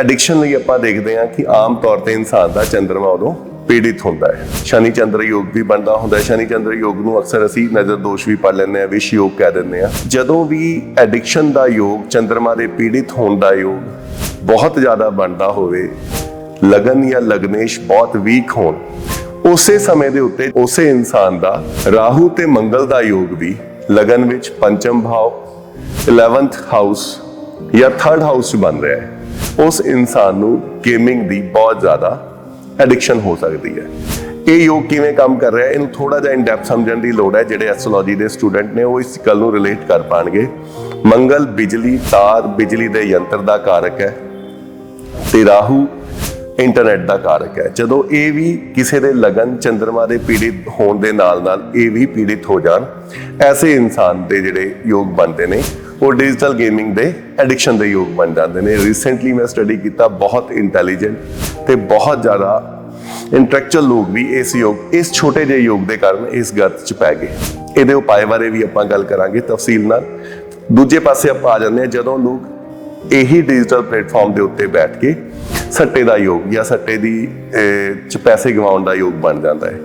Addiction ਲਈ ਆਪਾਂ ਦੇਖਦੇ ਹਾਂ ਕਿ ਆਮ ਤੌਰ ਤੇ ਇਨਸਾਨ ਦਾ ਚੰਦਰਮਾ ਉਦੋਂ ਪੀੜਿਤ ਹੁੰਦਾ ਹੈ। ਸ਼ਨੀ ਚੰਦਰ ਯੋਗ ਵੀ ਬਣਦਾ ਹੁੰਦਾ ਹੈ। ਸ਼ਨੀ ਚੰਦਰ ਯੋਗ ਨੂੰ ਅਕਸਰ ਅਸੀਂ ਨਜ਼ਰ ਦੋਸ਼ ਵੀ ਪੜ ਲੈਂਦੇ ਆ ਵਿਸ਼ ਯੋਗ ਕਹਿ ਦਿੰਦੇ ਆ ਜਦੋਂ ਵੀ ਐਡਿਕਸ਼ਨ ਦਾ ਯੋਗ, ਚੰਦਰਮਾ ਦੇ ਪੀੜਿਤ ਹੋਣ ਦਾ ਯੋਗ ਬਹੁਤ ਜ਼ਿਆਦਾ ਬਣਦਾ ਹੋਵੇ, ਲਗਨ ਜਾਂ ਲਗਨੇਸ਼ ਬਹੁਤ ਵੀਕ ਹੋਣ, ਉਸੇ ਸਮੇਂ ਦੇ ਉੱਤੇ ਉਸੇ ਇਨਸਾਨ ਦਾ ਰਾਹੂ ਤੇ ਮੰਗਲ ਦਾ ਯੋਗ ਵੀ ਲਗਨ ਵਿੱਚ ਪੰਚਮ ਭਾਵ 11th ਹਾਊਸ ਜਾਂ 3rd ਹਾਊਸ 'ਚ ਬਣ ਰਿਹਾ ਹੈ। ਉਸ ਇਨਸਾਨ ਨੂੰ ਗੇਮਿੰਗ ਦੀ ਬਹੁਤ ਜ਼ਿਆਦਾ ਐਡਿਕਸ਼ਨ ਹੋ ਸਕਦੀ ਹੈ। ਇਹ ਯੋਗ ਕਿਵੇਂ ਕੰਮ ਕਰ ਰਿਹਾ ਇਹਨੂੰ ਥੋੜਾ ਜਿਹਾ ਇਨ ਡੈਪਥ ਸਮਝਣ ਦੀ ਲੋੜ ਹੈ, ਜਿਹੜੇ ਐਸਟ੍ਰੋਲੋਜੀ ਦੇ ਸਟੂਡੈਂਟ ਨੇ ਉਹ ਇਸ ਗੱਲ ਨੂੰ ਰਿਲੇਟ ਕਰ ਪਾਣਗੇ। ਮੰਗਲ ਬਿਜਲੀ, ਤਾਰ ਬਿਜਲੀ ਦੇ ਯੰਤਰ ਦਾ ਕਾਰਕ ਹੈ ਤੇ ਰਾਹੂ ਇੰਟਰਨੈਟ ਦਾ ਕਾਰਕ ਹੈ। ਜਦੋਂ ਇਹ ਵੀ ਕਿਸੇ ਦੇ ਲਗਨ ਚੰ드ਰਮਾ ਦੇ ਪੀੜਿਤ ਹੋਣ ਦੇ ਨਾਲ ਨਾਲ ਇਹ ਵੀ ਪੀੜਿਤ ਹੋ ਜਾਣ, ਐਸੇ ਇਨਸਾਨ ਦੇ ਜਿਹੜੇ ਯੋਗ ਬਣਦੇ ਨੇ ਉਹ ਡਿਜੀਟਲ ਗੇਮਿੰਗ ਦੇ ਐਡਿਕਸ਼ਨ ਦੇ ਯੋਗ ਬਣ ਜਾਂਦੇ ਨੇ। ਰੀਸੈਂਟਲੀ ਮੈਂ ਸਟੱਡੀ ਕੀਤਾ ਬਹੁਤ ਇੰਟੈਲੀਜੈਂਟ ਤੇ ਬਹੁਤ ਜ਼ਿਆਦਾ ਇੰਟੈਲੈਕਚੁਅਲ ਲੋਕ ਵੀ ਇਸ ਯੋਗ, ਇਸ ਛੋਟੇ ਜਿਹੇ ਯੋਗ ਦੇ ਕਾਰਨ ਇਸ ਗਰਤ ਚ ਪੈ ਗਏ। ਇਹਦੇ ਉਪਾਅ ਬਾਰੇ ਵੀ ਆਪਾਂ ਗੱਲ ਕਰਾਂਗੇ ਤਫਸੀਲ ਨਾਲ। ਦੂਜੇ ਪਾਸੇ ਆਪਾਂ ਆ ਜਾਂਦੇ ਹਾਂ, ਜਦੋਂ ਲੋਕ ਇਹੀ ਡਿਜੀਟਲ ਪਲੇਟਫਾਰਮ ਦੇ ਉੱਤੇ ਬੈਠ ਕੇ ਸੱਟੇ ਦਾ ਯੋਗ ਜਾਂ ਸੱਟੇ ਦੀ ਚ ਪੈਸੇ ਗਵਾਉਣ ਦਾ ਯੋਗ ਬਣ ਜਾਂਦਾ ਹੈ।